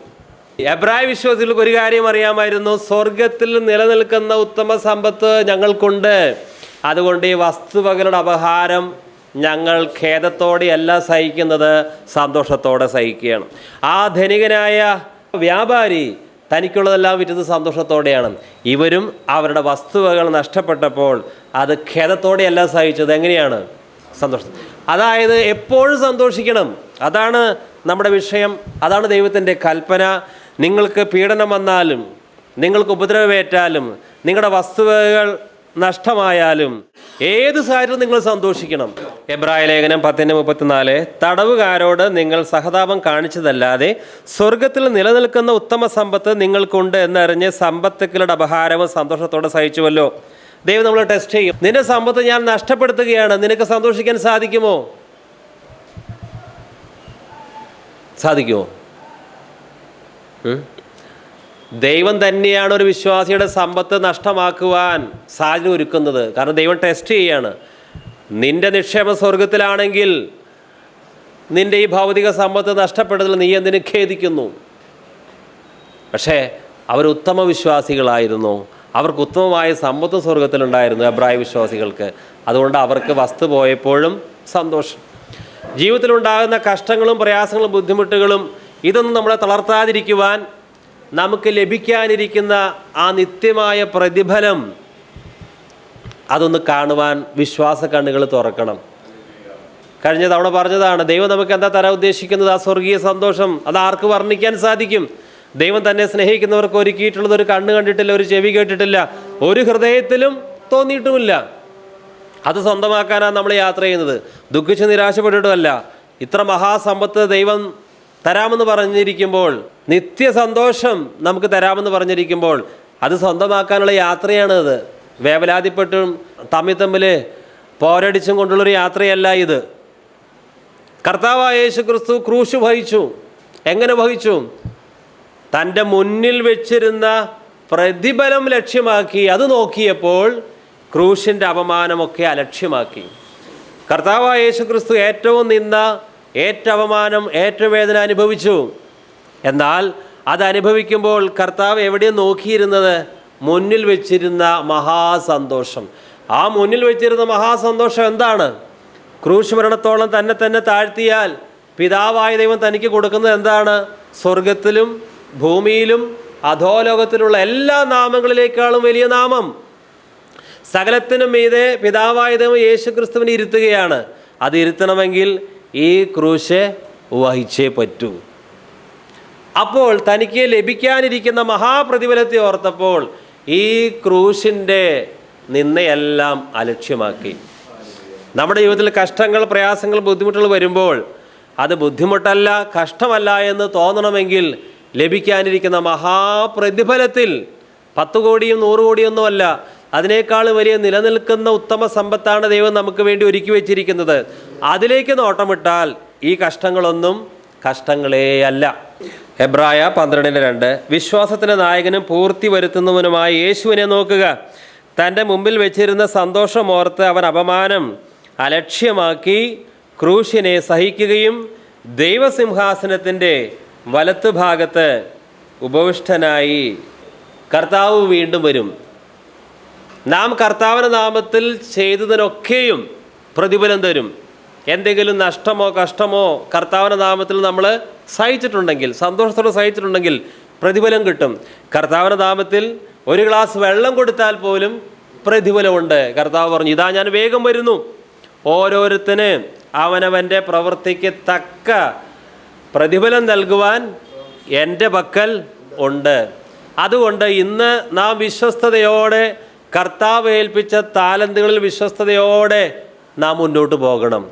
എബ്രായ വിശ്വാസികൾക്ക് ഒരു കാര്യം അറിയാമായിരുന്നു. സ്വർഗത്തിൽ നിലനിൽക്കുന്ന ഉത്തമ സമ്പത്ത് ഞങ്ങൾക്കുണ്ട്. അതുകൊണ്ട് ഈ വസ്തുവകളുടെ അപഹാരം ഞങ്ങൾ ഖേദത്തോടെയല്ല സഹിക്കുന്നത് സന്തോഷത്തോടെ സഹിക്കുകയാണ്. ആ ധനികനായ വ്യാപാരി തനിക്കുള്ളതെല്ലാം വിറ്റത് സന്തോഷത്തോടെയാണ്. ഇവരും അവരുടെ വസ്തുവകൾ നഷ്ടപ്പെട്ടപ്പോൾ അത് ഖേദത്തോടെയല്ല സഹിച്ചത്. എങ്ങനെയാണ്? സന്തോഷം. അതായത് എപ്പോഴും സന്തോഷിക്കണം. അതാണ് നമ്മുടെ വിഷയം. അതാണ് ദൈവത്തിന്റെ കൽപ്പന. നിങ്ങൾക്ക് പീഡനം വന്നാലും നിങ്ങൾക്ക് ഉപദ്രവമേറ്റാലും നിങ്ങളുടെ വസ്തുവകൾ നഷ്ടമായാലും ഏത് സാഹചര്യവും നിങ്ങൾ സന്തോഷിക്കണം. എബ്രായ ലേഖനം പത്തിന്റെ മുപ്പത്തിനാല് തടവുകാരോട് നിങ്ങൾ സഹതാപം കാണിച്ചതല്ലാതെ സ്വർഗത്തിൽ നിലനിൽക്കുന്ന ഉത്തമ സമ്പത്ത് നിങ്ങൾക്കുണ്ട് എന്നറിഞ്ഞ് സമ്പത്തുക്കളുടെ അപഹാരവും സന്തോഷത്തോടെ സഹിച്ചുവല്ലോ. ദൈവം നമ്മൾ ടെസ്റ്റ് ചെയ്യും. നിന്റെ സമ്പത്ത് ഞാൻ നഷ്ടപ്പെടുത്തുകയാണ്. നിനക്ക് സന്തോഷിക്കാൻ സാധിക്കുമോ? സാധിക്കുമോ? ദൈവം തന്നെയാണ് ഒരു വിശ്വാസിയുടെ സമ്പത്ത് നഷ്ടമാക്കുവാൻ സാഹചര്യം ഒരുക്കുന്നത്. കാരണം ദൈവം ടെസ്റ്റ് ചെയ്യാണ്. നിന്റെ നിക്ഷേപ സ്വർഗത്തിലാണെങ്കിൽ നിന്റെ ഈ ഭൗതിക സമ്പത്ത് നഷ്ടപ്പെട്ടതിൽ നീ എന്തിനു ഖേദിക്കുന്നു? പക്ഷേ അവർ ഉത്തമ വിശ്വാസികളായിരുന്നു. അവർക്ക് ഉത്തമമായ സമ്പത്ത് സ്വർഗത്തിലുണ്ടായിരുന്നു അബ്രായ വിശ്വാസികൾക്ക്. അതുകൊണ്ട് അവർക്ക് വസ്തു പോയപ്പോഴും സന്തോഷം. ജീവിതത്തിലുണ്ടാകുന്ന കഷ്ടങ്ങളും പ്രയാസങ്ങളും ബുദ്ധിമുട്ടുകളും ഇതൊന്നും നമ്മളെ തളർത്താതിരിക്കുവാൻ നമുക്ക് ലഭിക്കാനിരിക്കുന്ന ആ നിത്യമായ പ്രതിഫലം അതൊന്ന് കാണുവാൻ വിശ്വാസ കണ്ണുകൾ തുറക്കണം. കഴിഞ്ഞ തവണ പറഞ്ഞതാണ് ദൈവം നമുക്ക് എന്താ തരാൻ ഉദ്ദേശിക്കുന്നത്? ആ സ്വർഗീയ സന്തോഷം അത് ആർക്ക് വർണിക്കാൻ സാധിക്കും? ദൈവം തന്നെ സ്നേഹിക്കുന്നവർക്ക് ഒരുക്കിയിട്ടുള്ളത് ഒരു കണ്ണ് കണ്ടിട്ടില്ല ഒരു ചെവി കേട്ടിട്ടില്ല ഒരു ഹൃദയത്തിലും തോന്നിയിട്ടുമില്ല. അത് സ്വന്തമാക്കാനാണ് നമ്മൾ യാത്ര ചെയ്യുന്നത്. ദുഃഖിച്ച് നിരാശപ്പെട്ടിട്ടുമല്ല. ഇത്ര മഹാസമ്പത്ത് ദൈവം തരാമെന്ന് പറഞ്ഞിരിക്കുമ്പോൾ നിത്യസന്തോഷം നമുക്ക് തരാമെന്ന് പറഞ്ഞിരിക്കുമ്പോൾ അത് സ്വന്തമാക്കാനുള്ള യാത്രയാണ് അത് വേവലാതിപ്പെട്ടും തമ്മിൽ തമ്മിൽ പോരടിച്ചും കൊണ്ടുള്ളൊരു യാത്രയല്ല ഇത്. കർത്താവായ യേശു ക്രിസ്തു ക്രൂശ് വഹിച്ചു. എങ്ങനെ വഹിച്ചു? തന്റെ മുന്നിൽ വെച്ചിരുന്ന പ്രതിഫലം ലക്ഷ്യമാക്കി. അത് നോക്കിയപ്പോൾ ക്രൂശിന്റെ അപമാനമൊക്കെ അലക്ഷ്യമാക്കി. കർത്താവായ യേശു ക്രിസ്തു ഏറ്റവും നിന്ന ഏറ്റവും ഏറ്റവേദന ഏറ്റവും വേദന അനുഭവിച്ചു. എന്നാൽ അതനുഭവിക്കുമ്പോൾ കർത്താവ് എവിടെയും നോക്കിയിരുന്നത് മുന്നിൽ വെച്ചിരുന്ന മഹാസന്തോഷം. ആ മുന്നിൽ വെച്ചിരുന്ന മഹാസന്തോഷം എന്താണ്? ക്രൂശ് മരണത്തോളം തന്നെ തന്നെ താഴ്ത്തിയാൽ പിതാവായ ദൈവം തനിക്ക് കൊടുക്കുന്നത് എന്താണ്? സ്വർഗത്തിലും ഭൂമിയിലും അധോലോകത്തിലുള്ള എല്ലാ നാമങ്ങളിലേക്കാളും വലിയ നാമം. സകലത്തിനും മീതെ പിതാവായ ദൈവം യേശു ക്രിസ്തുവിനെ ഇരുത്തുകയാണ്. അത് ഇരുത്തണമെങ്കിൽ ഈ ക്രൂശ് വഹിച്ചേ പറ്റൂ. അപ്പോൾ തനിക്ക് ലഭിക്കാനിരിക്കുന്ന മഹാപ്രതിഫലത്തെ ഓർത്തപ്പോൾ ഈ ക്രൂശിന്റെ നിന്നയെല്ലാം അലക്ഷ്യമാക്കി. നമ്മുടെ ജീവിതത്തിൽ കഷ്ടങ്ങൾ പ്രയാസങ്ങൾ ബുദ്ധിമുട്ടുകൾ വരുമ്പോൾ അത് ബുദ്ധിമുട്ടല്ല കഷ്ടമല്ല എന്ന് തോന്നണമെങ്കിൽ ലഭിക്കാനിരിക്കുന്ന മഹാപ്രതിഫലത്തിൽ പത്ത് കോടിയും നൂറ് കോടിയൊന്നുമല്ല അതിനേക്കാൾ വലിയ നിലനിൽക്കുന്ന ഉത്തമ സമ്പത്താണ് ദൈവം നമുക്ക് വേണ്ടി ഒരുക്കി വെച്ചിരിക്കുന്നത്. അതിലേക്ക് നോട്ടമിട്ടാൽ ഈ കഷ്ടങ്ങളൊന്നും കഷ്ടങ്ങളേ അല്ല. ഹെബ്രായ പന്ത്രണ്ടിന് രണ്ട്. വിശ്വാസത്തിന്റെ നായകനും പൂർത്തി വരുത്തുന്നവനുമായ യേശുവിനെ നോക്കുക. തന്റെ മുമ്പിൽ വെച്ചിരുന്ന സന്തോഷമോർത്ത് അവൻ അപമാനം അലക്ഷ്യമാക്കി ക്രൂശിനെ സഹിക്കുകയും ദൈവസിംഹാസനത്തിന്റെ വലത്തുഭാഗത്ത് ഉപവിഷ്ടനായി കർത്താവ് വീണ്ടും വരും. നാം കർത്താവിന്റെ നാമത്തിൽ ചെയ്തതിനൊക്കെയും പ്രതിഫലം തരും. എന്തെങ്കിലും നഷ്ടമോ കഷ്ടമോ കർത്താവിന്റെ നാമത്തിൽ നമ്മൾ സഹിച്ചിട്ടുണ്ടെങ്കിൽ സന്തോഷത്തോടെ സഹിച്ചിട്ടുണ്ടെങ്കിൽ പ്രതിഫലം കിട്ടും. കർത്താവിന്റെ നാമത്തിൽ ഒരു ഗ്ലാസ് വെള്ളം കൊടുത്താൽ പോലും പ്രതിഫലമുണ്ട്. കർത്താവ് പറഞ്ഞു ഇതാ ഞാൻ വേഗം വരുന്നു. ഓരോരുത്തന് അവനവന്റെ പ്രവൃത്തിക്ക് തക്ക പ്രതിഫലം നൽകുവാൻ എന്റെ പക്കൽ ഉണ്ട്. അതുകൊണ്ട് ഇന്ന് നാം വിശ്വസ്തയോടെ കർത്താവ് ഏൽപ്പിച്ച താലന്തുകളിൽ വിശ്വസ്തയോടെ നാം മുന്നോട്ട് പോകണം.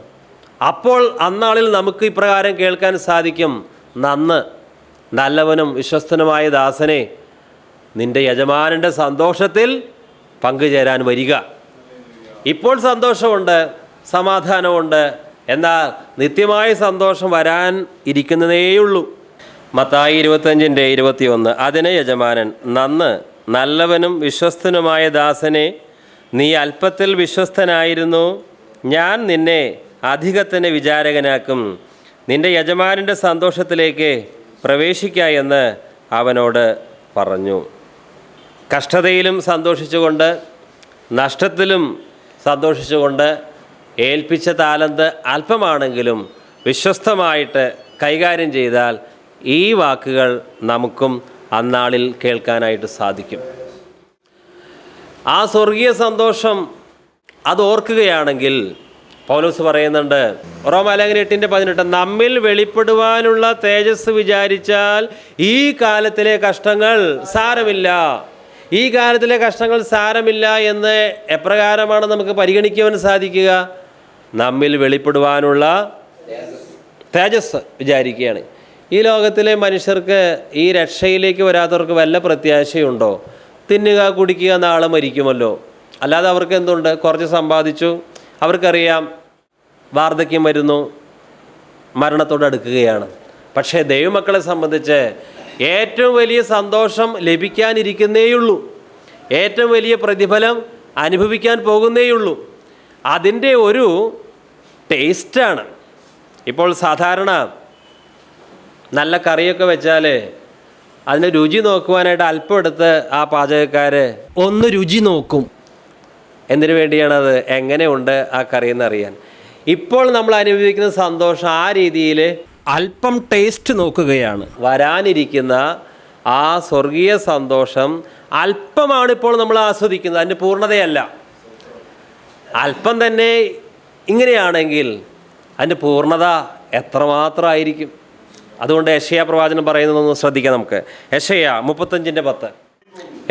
അപ്പോൾ അന്നാളിൽ നമുക്ക് ഇപ്രകാരം കേൾക്കാൻ സാധിക്കും. നന്ന് നല്ലവനും വിശ്വസ്തനുമായ ദാസനെ നിന്റെ യജമാനന്റെ സന്തോഷത്തിൽ പങ്കുചേരാൻ വരിക. ഇപ്പോൾ സന്തോഷമുണ്ട് സമാധാനമുണ്ട് എന്നാൽ നിത്യമായ സന്തോഷം വരാൻ ഇരിക്കുന്നതേയുള്ളൂ. മത്തായി ഇരുപത്തഞ്ചിന്റെ ഇരുപത്തിയൊന്ന് അതിന് യജമാനൻ നന്ന് നല്ലവനും വിശ്വസ്തനുമായ ദാസനെ നീ അല്പത്തിൽ വിശ്വസ്തനായിരുന്നു. ഞാൻ നിന്നെ അധികത്തിന് വിചാരകനാക്കും. നിന്റെ യജമാനന്റെ സന്തോഷത്തിലേക്ക് പ്രവേശിക്ക എന്ന് അവനോട് പറഞ്ഞു. കഷ്ടതയിലും സന്തോഷിച്ചുകൊണ്ട് നഷ്ടത്തിലും സന്തോഷിച്ചുകൊണ്ട് ഏൽപ്പിച്ച താലന്ത് അല്പമാണെങ്കിലും വിശ്വസ്തമായിട്ട് കൈകാര്യം ചെയ്താൽ ഈ വാക്കുകൾ നമുക്കും അന്നാളിൽ കേൾക്കാനായിട്ട് സാധിക്കും. ആ സ്വർഗീയ സന്തോഷം അത് ഓർക്കുകയാണെങ്കിൽ പൗലോസ് പറയുന്നുണ്ട് റോമാലേഖന എട്ടിന്റെ പതിനെട്ട് നമ്മിൽ വെളിപ്പെടുവാനുള്ള തേജസ് വിചാരിച്ചാൽ ഈ കാലത്തിലെ കഷ്ടങ്ങൾ സാരമില്ല. ഈ കാലത്തിലെ കഷ്ടങ്ങൾ സാരമില്ല എന്ന് എപ്രകാരമാണ് നമുക്ക് പരിഗണിക്കുവാൻ സാധിക്കുക? നമ്മിൽ വെളിപ്പെടുവാനുള്ള തേജസ് വിചാരിക്കുകയാണ്. ഈ ലോകത്തിലെ മനുഷ്യർക്ക് ഈ രക്ഷയിലേക്ക് വരാത്തവർക്ക് വല്ല പ്രത്യാശയുണ്ടോ? തിന്നുക കുടിക്കുക നാളെ മരിക്കുമല്ലോ. അല്ലാതെ അവർക്ക് എന്തുണ്ട്? കുറച്ച് സമ്പാദിച്ചു. അവർക്കറിയാം വാർദ്ധക്യം വരുന്നു. മരണത്തോട് അടുക്കുകയാണ്. പക്ഷേ ദൈവമക്കളെ സംബന്ധിച്ച് ഏറ്റവും വലിയ സന്തോഷം ലഭിക്കാനിരിക്കുന്നേയുള്ളൂ. ഏറ്റവും വലിയ പ്രതിഫലം അനുഭവിക്കാൻ പോകുന്നേയുള്ളൂ. അതിന്റെ ഒരു ടേസ്റ്റാണ് ഇപ്പോൾ സാധാരണ നല്ല കറിയൊക്കെ വെച്ചാൽ അതിന് രുചി നോക്കുവാനായിട്ട് അല്പം എടുത്ത് ആ പാചകക്കാർ ഒന്ന് രുചി നോക്കും. എന്തിനു വേണ്ടിയാണത്? എങ്ങനെയുണ്ട് ആ കറി എന്നറിയാൻ ഇപ്പോൾ നമ്മൾ അനുഭവിക്കുന്ന സന്തോഷം ആ രീതിയിൽ അല്പം ടേസ്റ്റ് നോക്കുകയാണ്. വരാനിരിക്കുന്ന ആ സ്വർഗീയ സന്തോഷം അല്പമാണ് ഇപ്പോൾ നമ്മൾ ആസ്വദിക്കുന്നത്. അതിന്റെ പൂർണതയല്ല. അല്പം തന്നെ ഇങ്ങനെയാണെങ്കിൽ അതിന്റെ പൂർണത എത്രമാത്രമായിരിക്കും അതുകൊണ്ട് യശയ പ്രവാചനം പറയുന്നതൊന്ന് ശ്രദ്ധിക്കാം നമുക്ക്. യശയ മുപ്പത്തഞ്ചിന്റെ പത്ത്.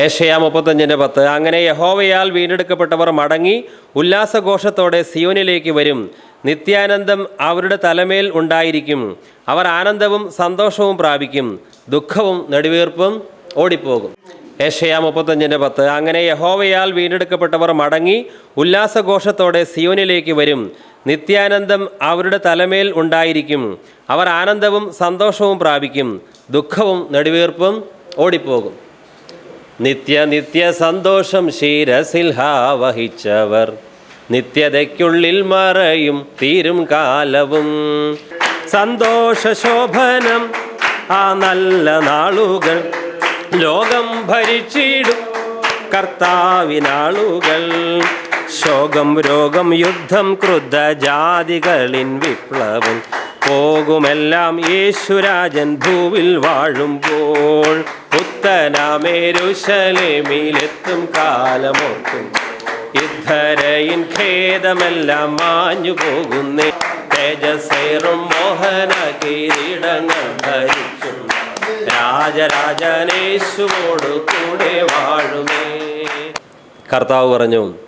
ഏഷയ മുപ്പത്തഞ്ചിന്റെ പത്ത്. അങ്ങനെ യഹോവയാൽ വീണ്ടെടുക്കപ്പെട്ടവർ മടങ്ങി ഉല്ലാസഘോഷത്തോടെ സിയോനിലേക്ക് വരും. നിത്യാനന്ദം അവരുടെ തലമേൽ ഉണ്ടായിരിക്കും. അവർ ആനന്ദവും സന്തോഷവും പ്രാപിക്കും. ദുഃഖവും നെടുവീർപ്പും ഓടിപ്പോകും. ഏഷ്യ മുപ്പത്തഞ്ചിന്റെ പത്ത്. അങ്ങനെ യഹോവയാൽ വീണ്ടെടുക്കപ്പെട്ടവർ മടങ്ങി ഉല്ലാസഘോഷത്തോടെ സിയോനിലേക്ക് വരും. നിത്യാനന്ദം അവരുടെ തലമേൽ ഉണ്ടായിരിക്കും. അവർ ആനന്ദവും സന്തോഷവും പ്രാപിക്കും. ദുഃഖവും നെടുവീർപ്പും ഓടിപ്പോകും. നിത്യ നിത്യ സന്തോഷം ശിരസിൽ ഹാ വഹിച്ചവർ നിത്യതയ്ക്കുള്ളിൽ മറയും തീരും കാലവും. സന്തോഷശോഭനം ആ നല്ല നാളുകൾ. ലോകം ഭരിച്ചിടും കർത്താവിനാളുകൾ. ശോകം രോഗം യുദ്ധം ക്രുദ്ധ ജാതികളിൻ വിപ്ലവം പോകുമെല്ലാം യേശുരാജൻ ഭൂവിൽ വാഴുമ്പോൾ. പുത്തനാമേരുശലേമിലെത്തും കാലമോർക്കും യുദ്ധരയിൻ ഖേദമെല്ലാം മാഞ്ഞു പോകുന്നേ. തേജസേറും മോഹന കിരീടങ്ങൾ ധരിച്ചു രാജരാജനേശുവോടു കൂടെ വാഴുമേ കർത്താവ് പറഞ്ഞു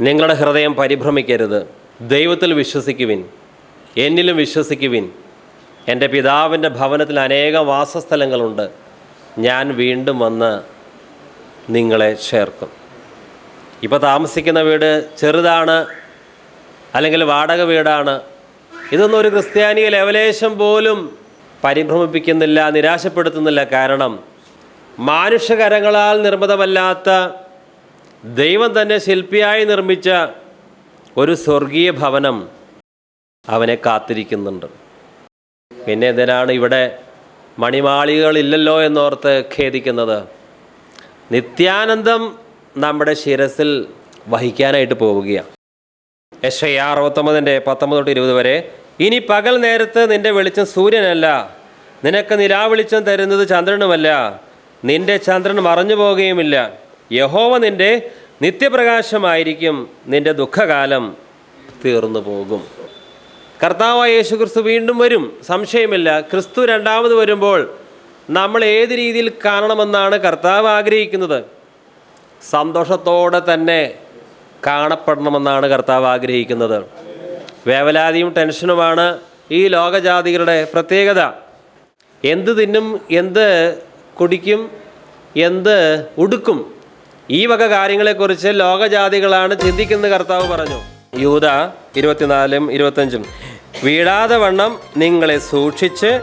നിങ്ങളുടെ ഹൃദയം പരിഭ്രമിക്കരുത്. ദൈവത്തിൽ വിശ്വസിക്കുവിൻ. എന്നിലും വിശ്വസിക്കുവിൻ. എന്റെ പിതാവിന്റെ ഭവനത്തിൽ അനേകം വാസസ്ഥലങ്ങളുണ്ട്. ഞാൻ വീണ്ടും വന്ന് നിങ്ങളെ ചേർക്കും. ഇപ്പോൾ താമസിക്കുന്ന വീട് ചെറുതാണ് അല്ലെങ്കിൽ വാടക വീടാണ്. ഇതൊന്നും ഒരു ക്രിസ്ത്യാനിയെ ലെവലേശം പോലും പരിഭ്രമിപ്പിക്കുന്നില്ല നിരാശപ്പെടുത്തുന്നില്ല. കാരണം മാനുഷ്യകരങ്ങളാൽ നിർമ്മിതമല്ലാത്ത ദൈവം തന്നെ ശില്പിയായി നിർമ്മിച്ച ഒരു സ്വർഗീയ ഭവനം അവനെ കാത്തിരിക്കുന്നുണ്ട്. പിന്നെ എന്തിനാണ് ഇവിടെ മണിമാളികകളില്ലല്ലോ എന്നോർത്ത് ഖേദിക്കുന്നത്? നിത്യാനന്ദം നമ്മുടെ ശിരസിൽ വഹിക്കാനായിട്ട് പോവുകയാണ് എസ് ഐ അറുപത്തൊമ്പതിന്റെ പത്തൊമ്പത് തൊട്ട് ഇരുപത് വരെ ഇനി പകൽ നേരത്ത് നിന്റെ വെളിച്ചം സൂര്യനല്ല നിനക്ക് നിലാവെളിച്ചം തരുന്നത് ചന്ദ്രനുമല്ല നിന്റെ ചന്ദ്രൻ മറഞ്ഞു പോകുകയുമില്ല യഹോവ നിന്റെ നിത്യപ്രകാശമായിരിക്കും നിന്റെ ദുഃഖകാലം തീർന്നു പോകും. കർത്താവ് യേശു ക്രിസ്തു വീണ്ടും വരും. സംശയമില്ല. ക്രിസ്തു രണ്ടാമത് വരുമ്പോൾ നമ്മൾ ഏത് രീതിയിൽ കാണണമെന്നാണ് കർത്താവ് ആഗ്രഹിക്കുന്നത്? സന്തോഷത്തോടെ തന്നെ കാണപ്പെടണമെന്നാണ് കർത്താവ് ആഗ്രഹിക്കുന്നത്. വേവലാതിയും ടെൻഷനുമാണ് ഈ ലോകജാതികളുടെ പ്രത്യേകത. എന്ത് തിന്നും എന്ത് കുടിക്കും എന്ത് ഉടുക്കും ഈ വക കാര്യങ്ങളെക്കുറിച്ച് ലോകജാതികളാണ് ചിന്തിക്കുന്ന കർത്താവ് പറഞ്ഞു. യൂത ഇരുപത്തിനാലും ഇരുപത്തഞ്ചും വീഴാതെ വണ്ണം നിങ്ങളെ സൂക്ഷിച്ച്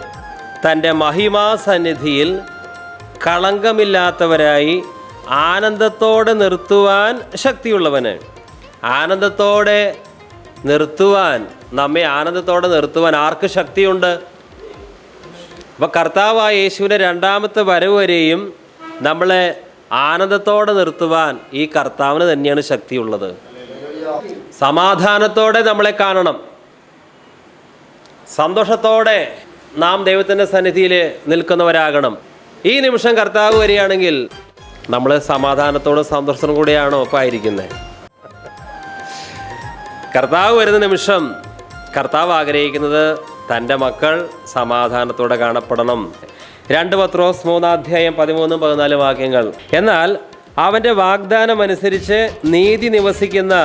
തന്റെ മഹിമാസന്നിധിയിൽ കളങ്കമില്ലാത്തവരായി ആനന്ദത്തോടെ നിർത്തുവാൻ ശക്തിയുള്ളവന്. ആനന്ദത്തോടെ നിർത്തുവാൻ നമ്മെ ആനന്ദത്തോടെ നിർത്തുവാൻ ആർക്ക് ശക്തിയുണ്ട്? അപ്പോൾ കർത്താവായ യേശുവിന്റെ രണ്ടാമത്തെ വരവ് വരെയും നമ്മളെ ആനന്ദത്തോടെ നിർത്തുവാൻ ഈ കർത്താവിന് തന്നെയാണ് ശക്തിയുള്ളത്. സമാധാനത്തോടെ നമ്മളെ കാണണം. സന്തോഷത്തോടെ നാം ദൈവത്തിന്റെ സന്നിധിയിൽ നിൽക്കുന്നവരാകണം. ഈ നിമിഷം കർത്താവ് വരികയാണെങ്കിൽ നമ്മൾ സമാധാനത്തോടും സന്തോഷത്തോടും കൂടിയാണോ ഇപ്പോൾ ആയിരിക്കുന്നത് കർത്താവ് വരുന്ന നിമിഷം കർത്താവ് ആഗ്രഹിക്കുന്നത് തന്റെ മക്കൾ സമാധാനത്തോടെ കാണപ്പെടണം. രണ്ട് പത്രോസ് മൂന്നാധ്യായം പതിമൂന്നും പതിനാലും വാക്യങ്ങൾ. എന്നാൽ അവന്റെ വാഗ്ദാനം അനുസരിച്ച് നീതി നിവസിക്കുന്ന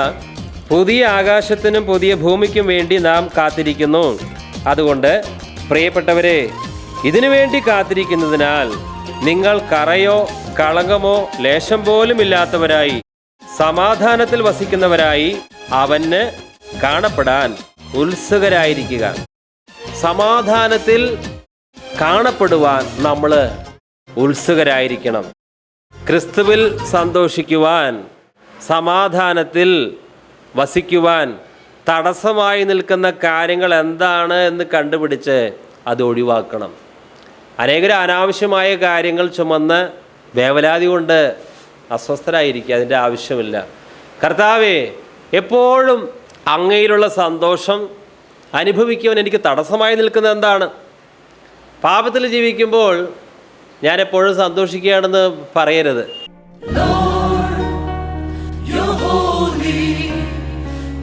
പുതിയ ആകാശത്തിനും പുതിയ ഭൂമിക്കും വേണ്ടി നാം കാത്തിരിക്കുന്നു. അതുകൊണ്ട് പ്രിയപ്പെട്ടവരെ ഇതിനു വേണ്ടി കാത്തിരിക്കുന്നതിനാൽ നിങ്ങൾ കറയോ കളങ്കമോ ലേശം പോലും ഇല്ലാത്തവരായി സമാധാനത്തിൽ വസിക്കുന്നവരായി അവന് കാണപ്പെടാൻ ഉത്സുകരായിരിക്കുക. സമാധാനത്തിൽ കാണപ്പെടുവാൻ നമ്മൾ ഉത്സുകരായിരിക്കണം. ക്രിസ്തുവിൽ സന്തോഷിക്കുവാൻ സമാധാനത്തിൽ വസിക്കുവാൻ തടസ്സമായി നിൽക്കുന്ന കാര്യങ്ങൾ എന്താണ് എന്ന് കണ്ടുപിടിച്ച് അത് ഒഴിവാക്കണം. അനേകർ അനാവശ്യമായ കാര്യങ്ങൾ ചുമന്ന് വേവലാതി കൊണ്ട് അസ്വസ്ഥരായിരിക്കുക അതിന്റെ ആവശ്യമില്ല. കർത്താവേ എപ്പോഴും അങ്ങയിലുള്ള സന്തോഷം അനുഭവിക്കുവാൻ എനിക്ക് തടസ്സമായി നിൽക്കുന്നത് എന്താണ്? പാപത്തിൽ ജീവിക്കുമ്പോൾ ഞാൻ എപ്പോഴും സന്തോഷിക്കുകയാണെന്ന് പറയരുത്.